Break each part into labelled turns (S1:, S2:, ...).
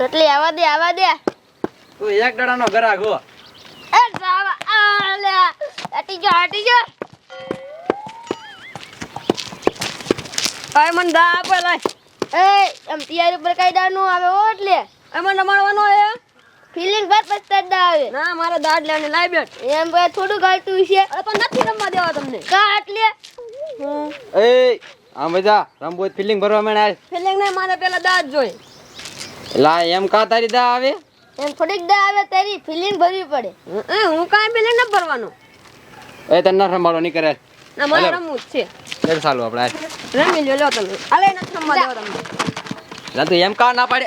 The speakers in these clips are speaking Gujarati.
S1: સોટલી આવા દે આવા દે.
S2: તું એક દાડાનો ગરાક હો
S1: એ જાવા આલે હટી જો હટી જો.
S3: આય મને દા આપે લાય.
S1: એ આમ તૈયારી ઉપર કઈ દાનું આવે હો એટલે.
S3: આય મને રમાડવાનો હે?
S1: ફિલિંગ બાદ પછી દા આવે.
S3: ના મારે દાઢ લેવાની લાય બેટ
S1: એમ ભાઈ થોડું ગાલતું છે.
S3: અરે પણ નથી રમવા દેવા તમને.
S1: કા એટલે?
S2: એ આમ બધા રમવું ફિલિંગ ભરવા મેણ આય.
S3: ફિલિંગ નહીં મારે પેલા દાદ જોઈ.
S2: લા એમ કા તારી દા આવે?
S1: એમ થોડીક દા આવે તારી ફિલિંગ ભરવી પડે.
S3: એ હું કાંઈ ફિલિંગ ન ભરવાનો.
S2: એ તને ન રમાડો નહીં કરે
S3: ના મારે રમવું જ છે.
S2: ચાલ ચાલુ આપણે.
S3: રમી લ્યો લ્યો તમે. અલે ન રમવા દેવા તમને
S2: લા તું એમ કા ના પાડે?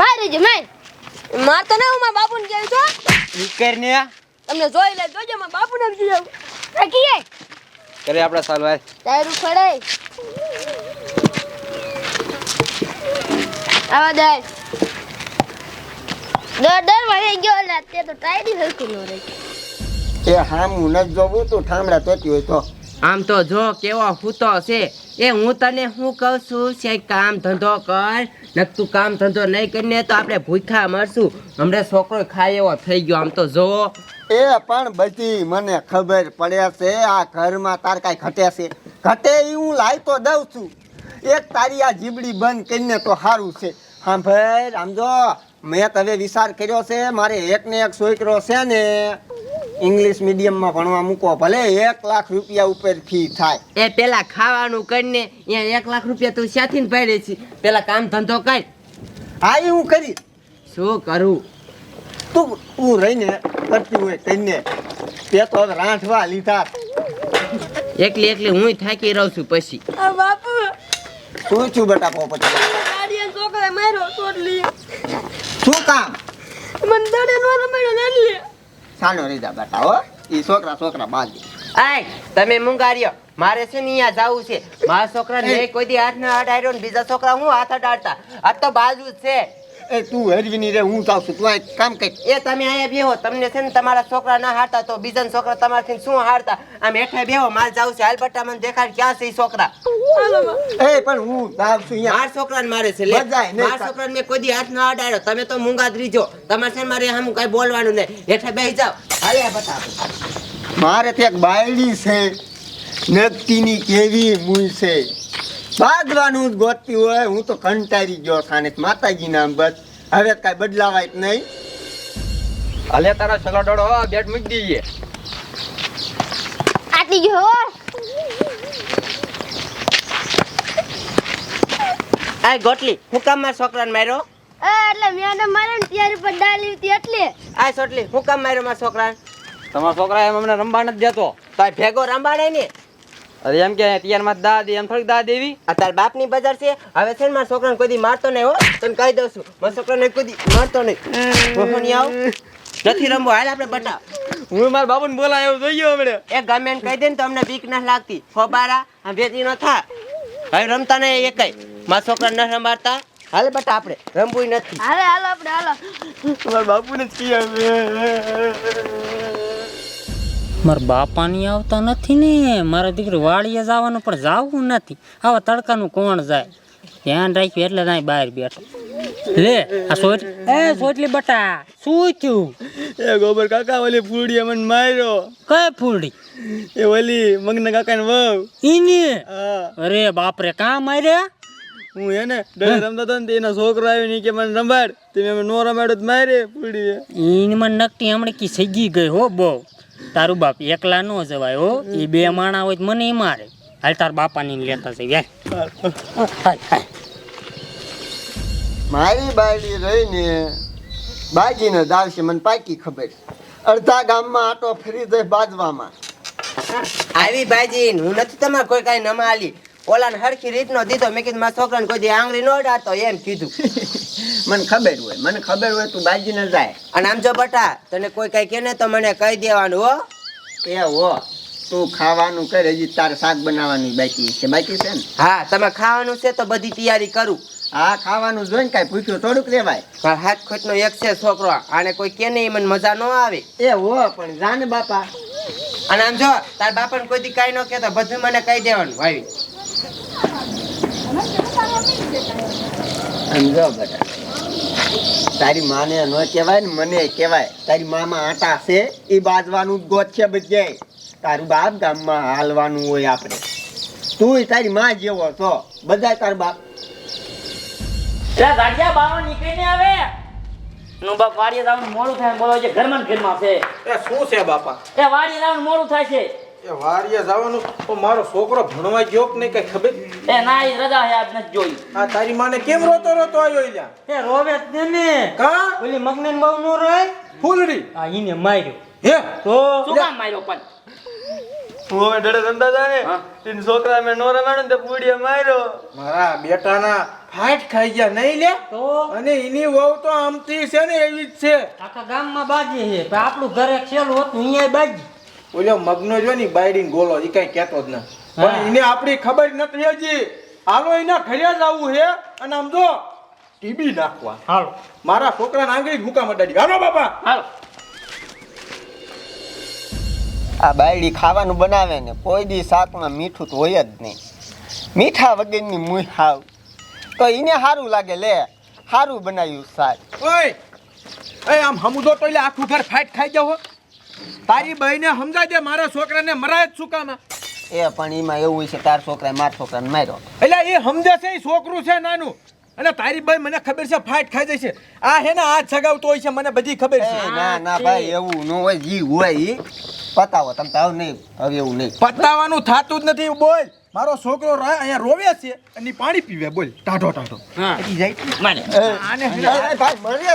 S1: મારી જો મેં
S3: માર તો નહીં હું મારા બાપુને કહું છું.
S2: ઈ કર ને
S3: તમને જોઈ લે જોજો મારા બાપુને કહી જાવ
S1: રાખીએ.
S2: કરે આપણે ચાલુ આય
S1: તારું ખડાય આવા દે. દર દર વળે ગયો ને અત્યારે તો ટાયરી હરખું ન રહી
S4: એ હામું નથી જોવું તો ઠામડા તોતી હોય તો.
S5: આમ તો જો કેવો હૂતો છે. એ હું તને શું કહું છું? છે કામ ધંધો કર. નક તું કામ ધંધો નહીં કરીને તો આપણે ભૂખા મરશું. હમણાં છોકરો ખાય એવો થઈ ગયો. આમ તો જો.
S4: એ પણ બધી મને ખબર પડે છે આ ઘરમાં તાર કાંઈ ઘટે છે. ઘટે એ હું લાવી તો દઉં છું. એક તારી આ જીબડી બંધ કરીને તો સારું છે. હા ભાઈ રામજો મેં તવે વિચાર કર્યો છે મારે એક ને એક છોકરો છે ને ઇંગ્લિશ મીડિયમમાં ભણવા મૂકો ભલે એક લાખ રૂપિયા ઉપર ફી થાય.
S5: એ પેલા ખાવાનું કરીને અહીંયા એક લાખ રૂપિયા તું ક્યાંથી પડે છે. પેલા કામ ધંધો કર.
S4: હા એ હું કરી
S5: શું કરું?
S4: તું તું રહીને કરતી હોય કરીને તે તો રાંઠવા રાંધવા લીધા.
S5: એકલી એકલી હું થાકી રહું છું પછી.
S3: બાપુ
S4: શું છું બેટા પોપટ
S3: ગાડીએ છોકરાએ માર્યો ચોટલી.
S4: શું કામ?
S3: મને દડે નો રમાડ્યો ને એટલે
S4: સાનો રીધા બેટા હો. ઈ છોકરા છોકરા બાંધી.
S5: આય તમે મુંગાર્યો મારે છે ને અહીંયા જાવું છે. મારા છોકરા ને કોઈ દી હાથ ના અડાડ્યો ને બીજા છોકરા હું હાથ અડાડતા? આ તો બાજુ જ છે.
S4: એ તું હરવીની રે હું જાઉં છું. તું આ કામ કઈ
S5: એ તમે અહીંયા બેહો તમને છે ને તમારા છોકરા ના હારતા તો બીજા છોકરા તમારાથી શું હારતા? આમ હેઠે બેહો મારે જાવું છે. હાલબટ્ટા મને દેખાડ ક્યાં છે ઈ છોકરા?
S4: એ પણ હું જાઉં છું અહીંયા.
S5: મારા છોકરાને મારે છે લે.
S4: બધાય નહીં.
S5: મારા છોકરાને મેં કોઈ દી હાથ ના અડાડ્યો. તમે તો મૂંગા જ રીજો. તમારે છે ને મારે આમ કઈ બોલવાનું નહીં. હેઠે બેહી જાઓ. હાલે બતાવ
S4: મારે ત્યાં એક બાયડી છે નગતીની કેવી મૂઈ છે બાંધવાનું જ ગોતતી હોય. હું તો કંટાળી ગયો થાને. માતાજી નામ બસ. હવે કાંઈ બદલાવાય જ નહીં.
S2: હાલે તારા છલો ડોડો બેટ મૂકી દઈએ
S1: આટલી જો
S5: આ ગોટલી હું કામ મારા છોકરાને માર્યો?
S1: એ એટલે મેં મારે ને ત્યારે પર ડાલી હતી એટલે.
S5: આ સોટલી હું કામ માર્યો મારા છોકરાને?
S2: તમારા છોકરા એમ અમને રંબાણ જ દેતો.
S5: તાય ભેગો રંબાડે ને?
S2: અરે એમ કે તૈયારમાં દા દે એમ થોડીક દા દેવી.
S5: આ તાર બાપની બજાર છે. હવે છે ને મારા છોકરાને કોઈ દી મારતો નહીં હો. તને કહી દઉં છું. મારા છોકરાને કોઈ દી મારતો નહીં. આવ. નથી રમવો. હાલ આપણે બટા
S2: હું મારા બાબુને બોલાય એવું જોઈએ હમણે.
S5: એ ગમે કહી દે ને તો અમને બીક ના લાગતી. ખોબારા આ વેચી ન થા. હવે રમતા નહીં એ કઈ. મારા છોકરા ન રમાડતા. હાલે બટા આપણે. રમવું નથી.
S1: હાલે હાલો આપણે હાલો.
S4: મારા બાપુને જ કહી
S6: મારા બાપાની આવતા નથી ને. મારા દીકરી વાડીએ જવાનું પણ જાવું નથી. આવા તડકાનું કોણ જાય? ધ્યાન રાખ્યું એટલે ત્યાં બહાર બેઠો. લે આ સોચ એ સોચલી બટા શું થયું?
S2: એ ગોબર કાકા ઓલી ફૂડી મને માર્યો.
S6: કઈ ફૂલડી?
S2: એ ઓલી મગ્ન કાકાને વહુ.
S6: ઈની?
S2: અરે
S6: અરે બાપરે કાં માર્યા?
S2: હું એને ડરે રમતો હતો ને એનો છોકરો આવ્યો ને કે મને રમાડ તે મેં નો રમાડ્યો તો મારે ફૂડી
S6: ઈની મને નકટી હમણાં કી સગી ગઈ હો બહુ. તારું બાપ એકલા ન જવાય હો. એ બે માણા હોય તો મને એ મારે. હાલ તાર બાપાની લેતા છે
S4: મારી બાયડી રહીને બાજીને દાવશે મને પાકી ખબર અડધા ગામમાં આટો ફરી દે બાજવામાં.
S5: આવી બાજી હું નથી તમારે કોઈ કાંઈ નમાલી. ઓલાને હરખી રીતનો દીધો. મેં કીધું મારા છોકરાને કોઈ આંગળી ન અડાડતો. એમ કીધું.
S4: મને ખબર હોય મને ખબર હોય તું બાજીને જાય.
S5: અને આમ જો બટા તને કોઈ કઈ કે ને તો મને કહી દેવાનું હો.
S4: એ હો તું ખાવાનું કર હજી તારે શાક બનાવવાની બાકી છે બાકી છે ને?
S5: હા તમે ખાવાનું છે તો બધી તૈયારી કરું.
S4: હા ખાવાનું જોઈને કાંઈ પૂછ્યું થોડુંક રેવાય
S5: પણ હાથ ખોટનો એક છે છોકરો આને કોઈ કે નહીં મને મજા ન આવે.
S4: એ હો પણ જાને બાપા.
S5: અને આમ જો તાર બાપાને કોઈ દી કાંઈ ન કહેતો બધું મને કહી દેવાનું આવી
S4: સમજો બધા. તારી માને ન કહેવાય ને મને કહેવાય. તારી મામાં આટા છે એ બાજવાનું ગોત છે બધે તારું બાપ ગામમાં હાલવાનું હોય આપણે. તું તારી માં જેવો છો. બધા તાર બાપ.
S7: ગાડિયા બાવા નીકળીને આવે. નું બાપ વાડીએ મોડું થાય બોલો છે ઘરમાં ને ઘરમાં છે.
S8: એ શું છે બાપા?
S7: એ વાડીએ મોડું થાય છે.
S8: એ વારિયા જવાનું. તો મારો છોકરો ભણવા ગયો કે નહીં કઈ ખબર?
S7: એ ના એ રજા હે આજ નથી જોઈ.
S8: આ તારી માને કેમ રોતો રોતો આવ્યો ઈલા
S6: એ રોવે જ ને ને.
S8: કા?
S6: ઓલી મગને બહુ નો રહે
S8: ફૂલડી.
S6: આ ઈને માર્યો.
S8: હે?
S6: તો?
S7: શું કામ માર્યો પણ?
S2: ઓવે ડડે ધંધા
S7: જાને?
S2: તીન છોકરા મેં નોરા માણો તે પૂડીએ માર્યો.
S8: મારા બેટાના ફાટ ખાઈ ગયા નહીં લે
S6: તો?
S8: અને એની વહુ તો આમથી છે ને એવી જ છે.
S6: આખા ગામમાં બાજી છે પણ આપણું ઘરે ખેલ હતું અહીંયા બાજી.
S8: ઓલો મગનો જો ને બાયડીને ગોલો એ કઈ કેતો જ ના. પણ એને આપણી ખબર નથી હજી. હાલો એના ઘરે જ આવું હે અને આમ જો ટીબી નાખવા.
S6: હાલો.
S8: મારા છોકરાને આંગળી ભૂકા મટાડી હાલો બાપા.
S7: હાલો.
S4: આ બાયડી ખાવાનું બનાવે ને કોઈ દી શાકમાં મીઠું તો હોય જ નહીં. મીઠા વગરની મુઈ હાવ. તો એને સારું લાગે લે સારું બનાવ્યું શાક.
S8: ઓય એ આમ હમુદો તો એટલે આખું ઘર ફાઇટ ખાઈ જાવ. તારી બહેને સમજાય દે મારા છોકરાને મરાય જ શું કામ
S4: એ પણ એમાં એવું છે તાર છોકરાએ મારા છોકરાને માર્યો.
S8: એટલે એ સમજે છે એ છોકરું છે નાનું. અને તારી ભાઈ મને ખબર છે ફાટ ખાઈ જાય છે. આ હે ને આ સગાવતો હોય છે મને બધી ખબર છે.
S4: ના ના ભાઈ એવું ન હોય જી હોય ઈ. પતાવો તમે તો નહીં હવે એવું નહીં.
S8: પતાવાનું થાતું જ નથી બોલ. મારો છોકરો રાય અહીંયા રોવે છે અને પાણી પીવે બોલ. ટાઢો ટાઢો.
S4: મને.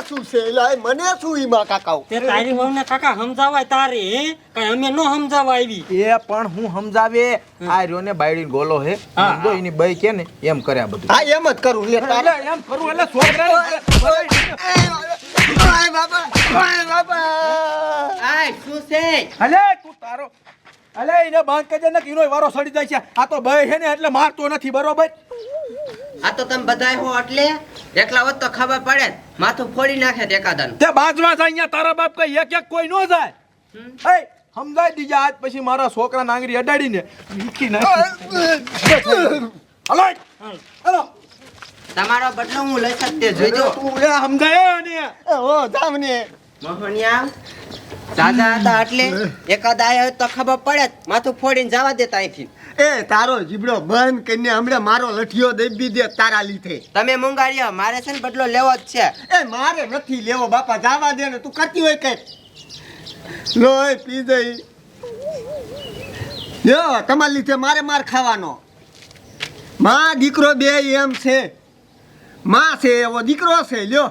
S4: શું છે? મને શું ઈમાં કાકાઓ?
S6: તે તારી વહુ કાકા સમજાવાય તારે હે? કઈ અમે નો સમજાવવા આવી.
S8: એ પણ હું સમજાવે. આ રહ્યો ને બાયડી ગોલો હે? તો એની બઈ કે ને એમ કર્યા બધું.
S4: હા એમ જ કરું. લે તારે
S8: એમ કરું એટલે છોકરા
S4: બાપા બાપા
S5: આય શું છે?
S8: હલે તું તારો અલે એને બાંધ કરજે ને કીનો વારો સડી જાય છે. આ તો ભય છે ને એટલે મારતો નથી બરોબર?
S5: આ તો તમે બધાય હો એટલે એકલા હોત તો ખબર પડે. માથું ફોડી નાખે એકાદન.
S8: તે બાજવા જાય અહીંયા તારા બાપ કઈ એક એક કોઈ નો જાય. એ સમજાય દીજા આજ પછી મારા છોકરા નાંગરી અડાડીને વીખી નાખી. હલો. હલો.
S5: તમારો બદલો હું લઈ શકતે જોઈજો
S8: તું એ સમજાય ને?
S4: ઓ જામને.
S5: મોહનિયા દાદા હતા એટલે એકાદ આયા તો ખબર પડે જ. માથું ફોડીને જવા દેતા અહીંથી
S4: એ તારો જીબડો બંધ કરીને હમણાં મારો લઠિયો દઈ દે તારા લીધે.
S5: તમે મુંગાડ્યો મારે છે ને બદલો લેવો જ છે.
S4: એ મારે નથી લેવો. બાપા જાવા દે ને તું કરતી હોય કઈ લોય પી જઈ. યો તમારા લીધે મારે માર ખાવાનો. માં દીકરો બે એમ છે. માં છે એવો દીકરો છે. લ્યો.